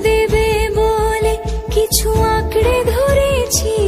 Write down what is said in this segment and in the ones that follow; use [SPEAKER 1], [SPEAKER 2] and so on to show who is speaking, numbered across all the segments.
[SPEAKER 1] দেবে বলে কিছু আঁকড়ে ধরেছিল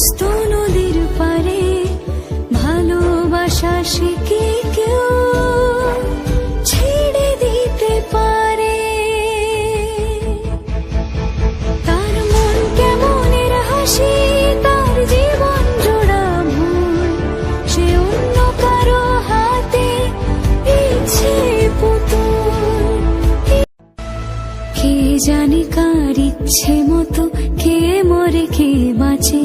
[SPEAKER 1] হস্ত নদীর পারে ভালোবাসা সে কেউ ছেড়ে দিতে পারে? তার মন কেমনের হাসি, তার জীবন জোড়া সে অন্য কারও হাতে ইচ্ছে পুতুল। কে জানে কার ইচ্ছে মতো, কে মরে, কে বাঁচে?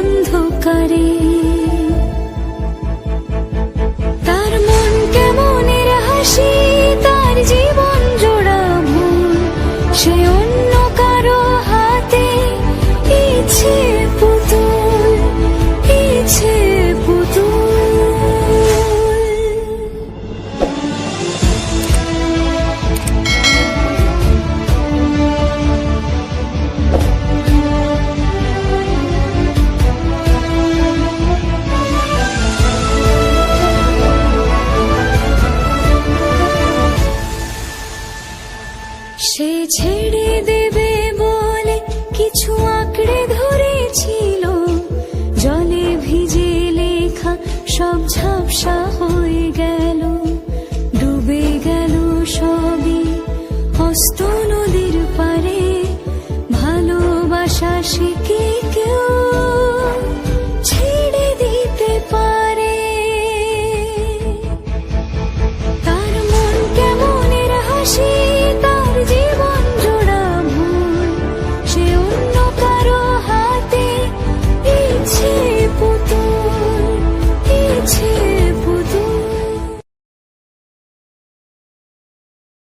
[SPEAKER 1] 그